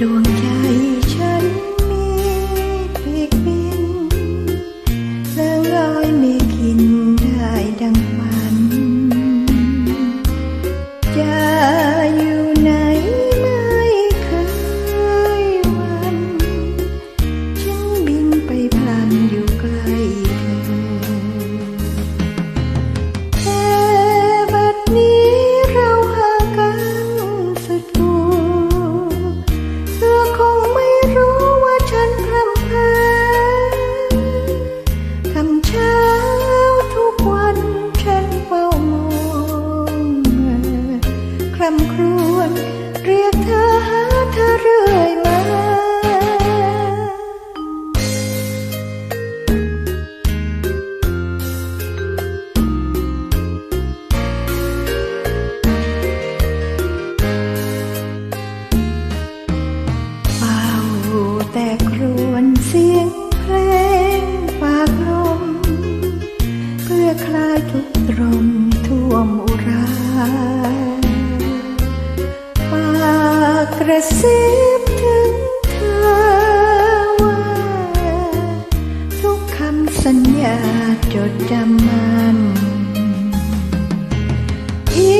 ดวงใจ คลายทุกตรมท่วมอุราปากกระซิบถึงเธอว่า ทุกคำสัญญาจดจำมันอี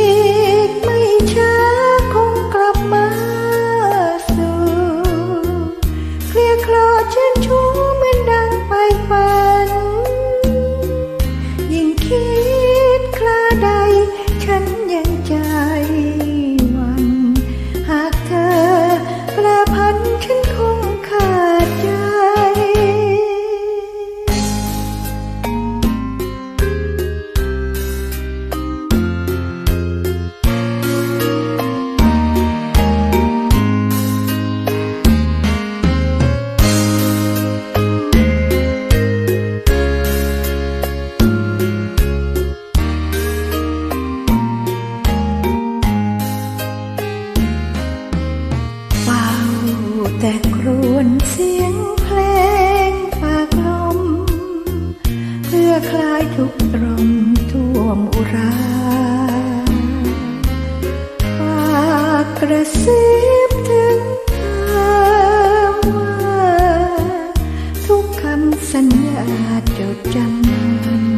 แต่ครวญเสียงเพลงฝากลม เพื่อคลายทุกตรมท่วมอุราฝากกระซิบถึงเธอว่า ทุกคำสัญญาจดจำ